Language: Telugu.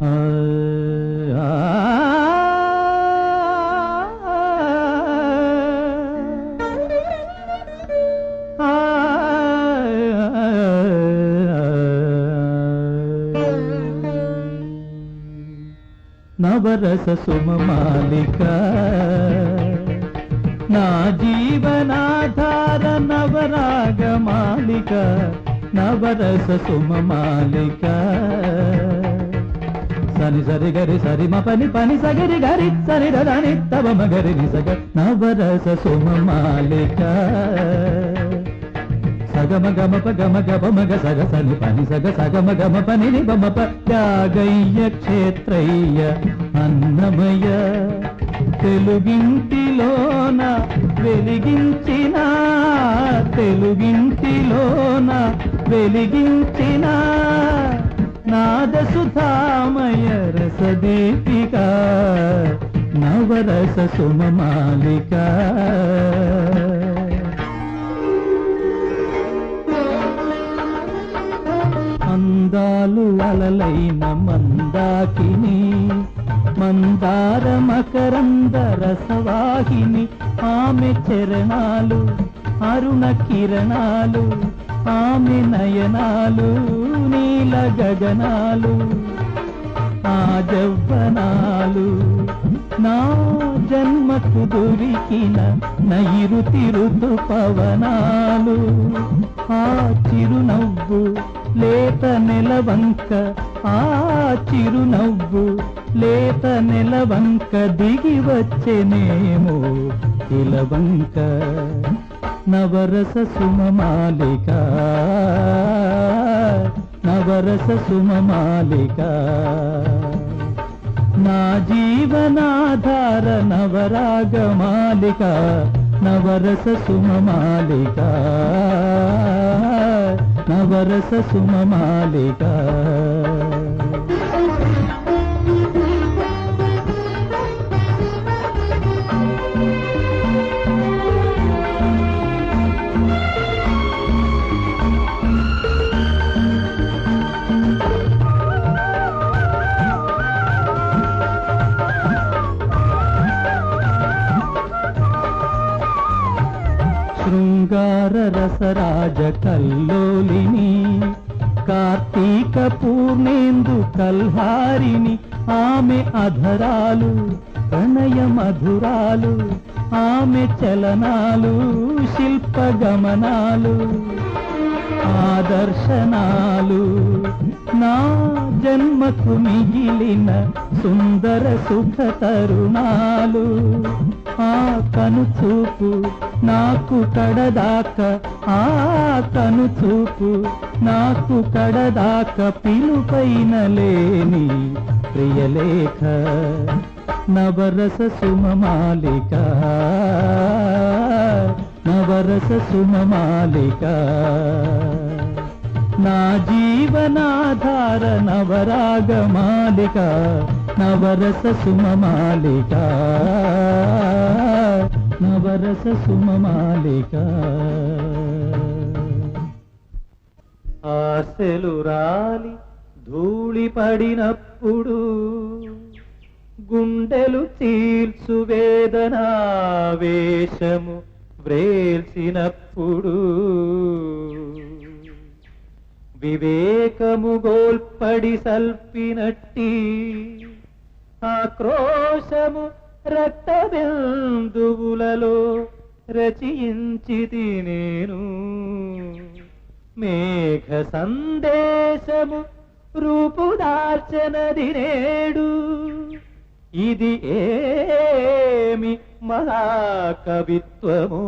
ఆ, ఆ, ఆ, నవరస సుమమాలిక నా జీవనాధార నవరాగ మాలిక నవరస సుమమాలిక సని సరి గరి సరి మ పని పని సగరి గరి సరి దని తవ మగరి నిసగ నవరస సుమ మాలిక సగమ గమ ప గమ గమ మగ సగ సని పని సగ సగమ గమ పని ని బమ ప త్యాగయ్య క్షేత్రయ్య అన్నమయ తెలుగింటిలోన వెలిగించిన తెలుగింటిలోన వెలిగించిన నాదసుధామయ రసదీపిక నవరస సుమమాలిక అందాలు అలలైన మందాకిని మందార మకరంద రసవాహిని ఆమె చరణాలు అరుణ కిరణాలు ఆమె నయనాలు నీల గగనాలు ఆ జవ్వనాలు నా జన్మకు దొరికిన నైరుతి ఋతు పవనాలు. ఆ చిరునవ్వు లేత నెలవంక ఆ చిరునవ్వు లేత నెలవంక దిగి వచ్చెనేమో ఇలవంక నవరస సుమమాలిక. నవరస సుమమాలిక. నా జీవనాధార నవరాగమాలిక నవరస సుమమాలిక. నవరస సుమమాలిక. శృంగార రసరాజ కల్లోలిని కార్తీక పూర్ణేందు కల్హారిని ఆమె అధరాలు ప్రణయ మధురాలు ఆమె చలనాలు శిల్ప గమనాలు ఆదర్శనాలు. నా జన్మకు మిగిలిన సుందర సుఖ తరుణాలు ఆ కను చూపు నాకు కడదాక ఆ కను చూపు నాకు కడదాక పిలుపైన లేని ప్రియలేఖ నవరస సుమమాలిక నవరస సుమమాలిక. నా జీవనాధార నవరాగమాలిక మాలిక నవరస సుమమాలిక. నవరస సుమమాలిక. ఆశలు రాలి ధూళి పడినప్పుడు గుండెలు చీల్చు వేదనావేశము వ్రేల్చినప్పుడు వివేకము గోల్పడి సల్పినట్టి ఆక్రోశము రక్తబిందువులలో రచయించితి నేను. మేఘ సందేశము రూపుదార్చనది నేడు. ఇది ఏమి మహాకవిత్వమో?